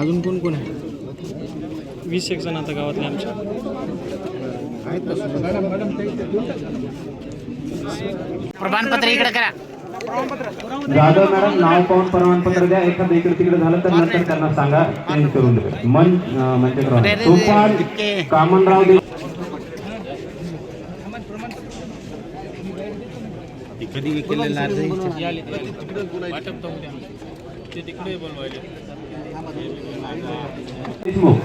अजून कोण कोण आहे? वीस एक जण आता गावातले आमच्या. प्रमाणपत्र इकडे करा. जाधव मॅडम नाव पाहून प्रमाणपत्र द्या. एखादं इकडे तिकडे झालं तर नंतर त्यांना सांगा. चेंज करून द्या मन म्हणजे कामनराव दे. ते तिकडे बोलवायले. देशमुख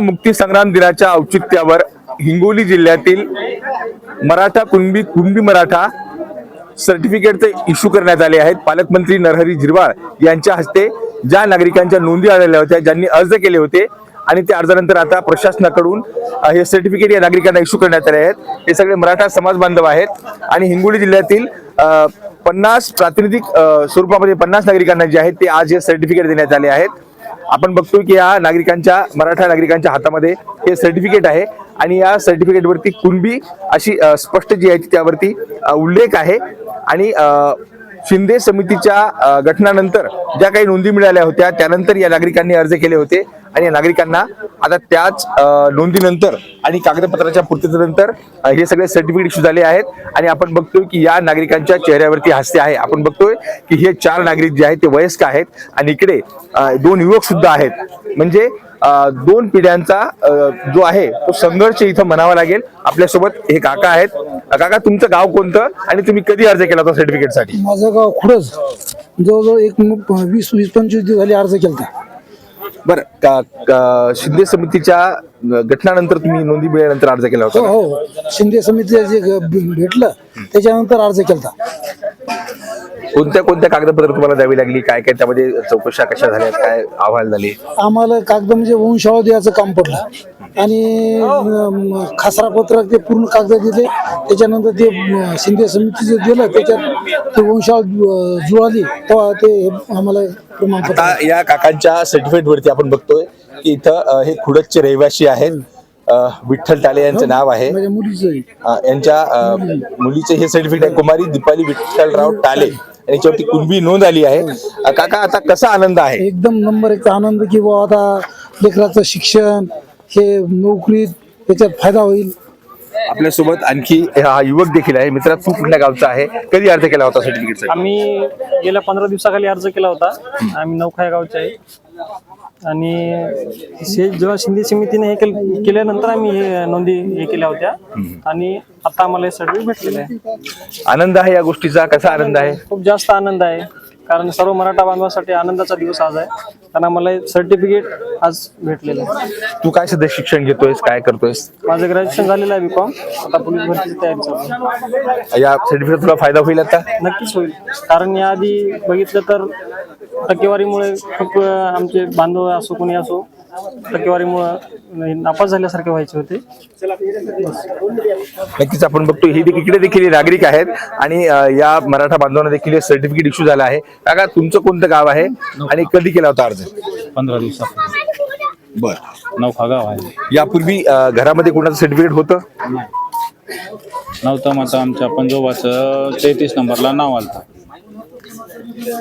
मुक्ती संग्राम दिनाच्या औचित्यावर हिंगोली जिल्ह्यातील मराठा कुणबी कुणबी मराठा सर्टिफिकेटचे इश्यू करण्यात आले आहेत. पालकमंत्री नरहरी झिरवाळ यांच्या हस्ते ज्या नागरिकांच्या नोंदी आलेल्या होत्या ज्यांनी अर्ज केले होते आणि त्या अर्जानंतर आता प्रशासनाकडून हे सर्टिफिकेट या नागरिकांना इश्यू करण्यात आले आहेत. हे सगळे मराठा समाज बांधव आहेत आणि हिंगोली जिल्ह्यातील पन्नास प्रातिनिधिक स्वरूपामध्ये पन्नास नागरिकांना जे आहेत ते आज हे सर्टिफिकेट देण्यात आले आहेत. आपण बघतोय की या नागरिकांच्या मराठा नागरिकांच्या हातामध्ये हे सर्टिफिकेट आहे आणि या सर्टिफिकेट वरती कुणबी अशी स्पष्ट जी आहे ती त्यावरती उल्लेख आहे. आणि शिंदे समितीच्या घटनानंतर ज्या काही नोंदी मिळाल्या होत्या त्यानंतर या नागरिकांनी अर्ज केले होते आणि या नागरिकांना आता त्याच नोंदीनंतर आणि कागदपत्राच्या पूर्ततेनंतर हे सगळे सर्टिफिकेट इश्यू झाले आहेत. आणि आपण बघतोय की या नागरिकांच्या चेहऱ्यावरती हास्य आहे. आपण बघतोय की हे चार नागरिक जे आहेत ते वयस्क आहेत. आणि इकडे दोन युवक सुद्धा आहेत. म्हणजे दोन पिढ्यांचा जो आहे तो संघर्ष इथं म्हणावा लागेल. आपल्यासोबत हे काका आहेत. काका तुमचं गाव कोणतं आणि तुम्ही कधी अर्ज केला होता सर्टिफिकेटसाठी? माझं गाव खुडच जवळजवळ एक वीस वीस पंचवीस दिवस झाले अर्ज केला बरं का का- शिंदे समितीच्या अ, गठनानंतर तुम्ही नोंदी मिळाल्यानंतर अर्ज केला हो होता? हो शिंदे समितीचं जे भेटलं त्याच्यानंतर अर्ज केला कोणत्या कोणत्या कागदपत्र तुम्हाला द्यावी लागली? काय काय त्यामध्ये चौकशा कशा झाल्या? काय अहवाल झाले? आम्हाला कागद म्हणजे वंशावळ द्यायचं काम पडलं. आणि खासरा पत्रक ते पूर्ण कागद दिले. त्याच्यानंतर ते शिंदे समितीचं दिलं त्याच्यात ते वंशावळ अं, जुळाली. तेव्हा ते आम्हाला प्रमाणपत्र आता या काकांच्या सर्टिफिकेट वरती आपण बघतोय की इथं हे खुडतचे रहिवासी आहेत. विठ्ठल टाले यांचं नाव आहे. अ, यांच्या मुलीचे हे सर्टिफिकेट आहे. कुमारी दीपाली विठ्ठलराव टाले. आणि याच्यावरती कुणबी नोंद आली आहे. अ, काका आता कसा आनंद आहे? एकदम नंबर एकचा आनंद की बुवा आता लेकराचं शिक्षण हे नोकरीत त्याच्यात फायदा होईल. आपल्यासोबत आणखी हा युवक देखील आहे. मित्रा तू कुठल्या गावचा आहे? कधी अर्ज केला होता सर्टिफिकेटसाठी आम्ही गेल्या पंधरा दिवसाखाली अर्ज केला होता. आम्ही नौखाया गावचे आहे. आणि हे जेव्हा शिंदे समितीने हे केल- केल्यानंतर आम्ही हे नोंदी हे केल्या होत्या. आणि आता आम्हाला हे सर्टिफिकेट भेटलेलं आहे. आनंद आहे या गोष्टीचा? कसा आनंद आहे? खूप जास्त आनंद आहे. कारण सर्व मराठा बांधवासाठी आनंदाचा दिवस आज आहे. कारण आम्हाला सर्टिफिकेट आज भेटलेलं आहे. तू काय सध्या शिक्षण घेतोयस? काय करतोयस? माझं ग्रॅज्युएशन झालेलं आहे बीकॉम आता पोलीस भरतीची तयारी चालू आहे. या सर्टिफिकेट तुला फायदा होईल आता? नक्कीच होईल. कारण याआधी बघितलं तर टक्केवारीमुळे खूप आमचे बांधव असो कोणी असो टक्केवारीमुळे नापास झाल्यासारखे व्हायचे होते. नक्कीच आपण बघतो हे देखील- इकडे देखील हे नागरिक आहेत आणि या मराठा बांधवांना देखील हे सर्टिफिकेट इश्यू झालं आहे. काका तुमचं कोणतं गाव आहे आणि कधी केला होता अर्ज? पंधरा दिवसापूर्वी. बर. नौखा गाव आहे. यापूर्वी घरामध्ये कोणाचं सर्टिफिकेट होतं? नवता माता आमच्या पंजोबाचं तेहतीस नंबरला नाव आलं.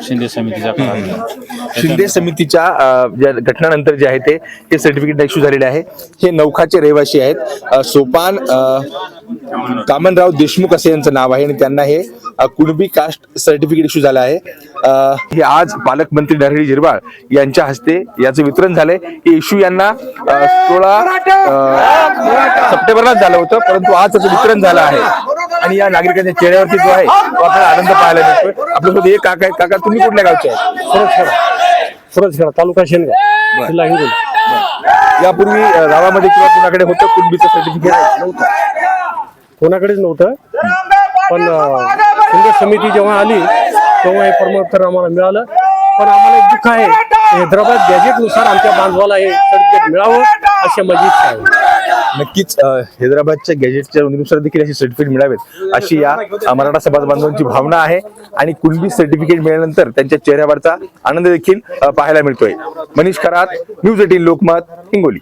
शिंदे समितीच्या काळात शिंदे समितीच्या अ, ज्या घटनानंतर जे आहे ते हे सर्टिफिकेट इश्यू झालेले आहे. हे नौखाचे रहिवासी आहेत. अ, सोपान अ, कामनराव देशमुख असे यांचं नाव आहे आणि त्यांना हे कुणबी कास्ट सर्टिफिकेट इश्यू झालं आहे. हे आज पालकमंत्री नरहरी झिरवाळ यांच्या हस्ते याचं वितरण झालंय. हे इश्यू यांना सोळा सप्टेंबरलाच झालं होतं परंतु आज त्याचं वितरण झालं आहे. आणि या नागरिकांच्या चेहऱ्यावरती जो आहे तो आपल्याला आनंद पाहायला मिळतोय. आपल्यासोबत एक काका आहेत काका तुम्ही कुठल्या गावचे आहेत? सुरजखेडा तालुका शेनगाव. यापूर्वी गावामध्ये किंवा कुणाकडे होतं कुणबीचं सर्टिफिकेट? नव्हतं. कोणाकडेच नव्हतं. पण अं, शिंदे समिती जेव्हा आली तेव्हा हे प्रमोत्तर आम्हाला मिळालं. पण आम्हाला एक दुःख आहे हैदराबाद गॅजेटनुसार आमच्या बांधवाला हे सर्टिफिकेट मिळावं अशी माझी इच्छा आहे. नक्कीच अ, हैदराबादच्या गॅजेटच्या नोंदणीनुसार देखील अशी सर्टिफिकेट मिळावेत अशी या अ, मराठा समाज बांधवांची भावना आहे. आणि कुणबी सर्टिफिकेट मिळाल्यानंतर त्यांच्या चेहऱ्यावरचा आनंद देखील अ, पाहायला मिळतोय. Manish Kharat news eighteen Lokmat Hingoli.